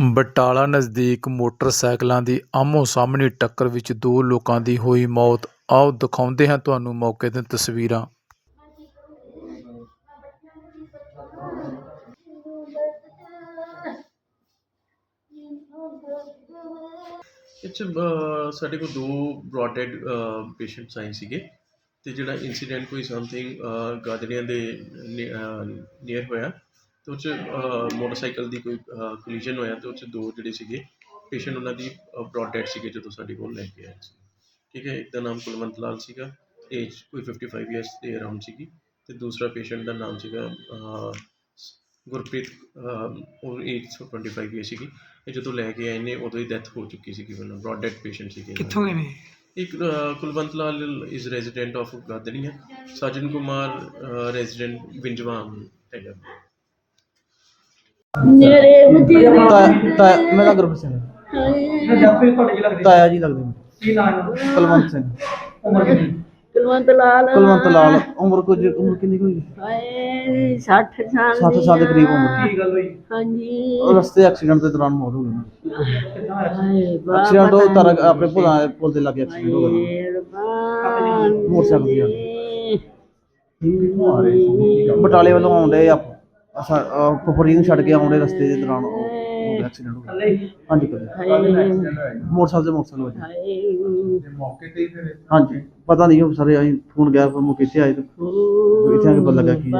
ਬਟਾਲਾ ਨਜ਼ਦੀਕ ਮੋਟਰਸਾਈਕਲਾਂ ਦੀ ਆਹਮੋ-ਸਾਹਮਣੀ ਟੱਕਰ ਵਿੱਚ ਦੋ ਲੋਕਾਂ ਦੀ ਹੋਈ ਮੌਤ। ਆਓ ਦਿਖਾਉਂਦੇ ਹਾਂ ਤੁਹਾਨੂੰ ਮੌਕੇ ਦੀਆਂ ਤਸਵੀਰਾਂ। ਇੱਥੇ ਸਾਡੇ ਕੋਲ ਦੋ ਬ੍ਰੌਡ ਪੇਸ਼ੈਂਟਸ ਆਏ ਸੀਗੇ ਤੇ ਜਿਹੜਾ ਇਨਸੀਡੈਂਟ ਕੋਈ ਸਮਥਿੰਗ ਗਾਦੜੀਆਂ ਦੇ ਨੀਅਰ ਹੋਇਆ। ਤੇ ਉਹ 'ਚ ਮੋਟਰਸਾਈਕਲ ਦੀ ਕੋਈ ਕੋਲੀਜਨ ਹੋਇਆ ਤੇ ਉਹ 'ਚ ਦੋ ਜਿਹੜੇ ਸੀਗੇ ਪੇਸ਼ੈਂਟ ਉਹਨਾਂ ਦੀ ਬ੍ਰੌਡ ਡੈਡ ਸੀਗੇ ਜਦੋਂ ਸਾਡੇ ਕੋਲ ਲੈ ਕੇ ਆਏ ਸੀ। ਠੀਕ ਹੈ ਇੱਕ ਦਾ ਨਾਮ ਕੁਲਵੰਤ ਲਾਲ ਸੀਗਾ ਏਜ ਕੋਈ 55 ਇਅਰਸ ਦੇ ਅਰਾਊਂਡ ਸੀਗੀ ਤੇ ਦੂਸਰਾ ਪੇਸ਼ੈਂਟ ਦਾ ਨਾਮ ਸੀਗਾ ਗੁਰਪ੍ਰੀਤ ਉਹ ਏਜ 25 ਇਅਰ ਸੀਗੀ ਇਹ ਜਦੋਂ ਲੈ ਕੇ ਆਏ ਨੇ ਉਦੋਂ ਹੀ ਡੈਥ ਹੋ ਚੁੱਕੀ ਸੀਗੀ ਉਹਨਾਂ ਬ੍ਰੌਡ ਡੈਡ ਪੇਸ਼ੈਂਟ ਸੀਗੇ। ਕਿੱਥੋਂ ਦੇ ਨੇ? ਇੱਕ Kulwant Lal is resident of Gadariyan Sajan Kumar resident Vinjwan ਹੈਗਾ। ਤਾਇਆ ਤਾਇਆ ਮੇਰਾ ਗੁਰਪ੍ਰੀਤ ਸਿੰਘ। ਤਾਇਆ ਜੀ ਲੱਗਦੇ ਨੇ। ਕੀ ਨਾਮ ਹੈ ਕੁਲਵੰਤ ਸਿੰਘ। ਉਮਰ ਕਿੰਨੀ? ਕੁਲਵੰਤ ਲਾਲ। ਕੁਲਵੰਤ ਲਾਲ। ਉਮਰ ਕੁਝ ਉਮਰ ਕਿੰਨੀ ਕੁ ਹੋਈ? ਹਾਏ 60 ਸਾਲ 60 ਸਾਲ ਦੇ ਕਰੀਬ ਉਮਰ। ਕੀ ਗੱਲ ਹੋਈ? ਹਾਂਜੀ। ਉਹ ਰਸਤੇ ਐਕਸੀਡੈਂਟ ਦੇ ਦੌਰਾਨ ਮੌਤ ਹੋ ਗਈ। ਉਹਨਾਂ ਦੀ। ਕਿੱਦਾਂ ਹੋਇਆ? ਹਾਏ ਬਾਬਾ ਐਕਸੀਡੈਂਟ ਉਹ ਤਾਰਾ ਆਪਣੇ ਭੁਲਾ ਦੇ ਪੁਲ ਦੇ ਲਾਗੇ ਐਕਸੀਡੈਂਟ ਹੋ ਗਿਆ। ਮਿਹਰਬਾਨ। ਮੋਟਰਸਾਈਕਲ ਦੀ। ਬਟਾਲੇ ਵੱਲੋਂ ਆਉਂਦੇ ਆ ਫੁੱਫੜੀ ਨੂੰ ਛੱਡ ਕੇ ਆਉਂਦੇ ਰਸਤੇ ਦੇ ਦੌਰਾਨ ਉਹ ਐਕਸੀਡੈਂਟ ਹੋ ਗਿਆ। ਹੀ? ਹਾਂਜੀ ਹਾਏ। ਮੋਟਰਸਾਈਕਲ ਤੇ ਮੋਟਰਸਾਈਕਲ ਵੱਜਾ। ਹਾਏ। ਹਾਂਜੀ ਪਤਾ ਨਹੀਂ ਉਹ ਸਾਰੇ ਅਸੀਂ ਫੋਨ ਗਿਆ ਪਰ ਮੌਕੇ ਤੇ ਆਏ ਤੇ ਇੱਥੇ ਆ ਕੇ ਪਤਾ ਲੱਗਾ ਕੀ ਹੈ।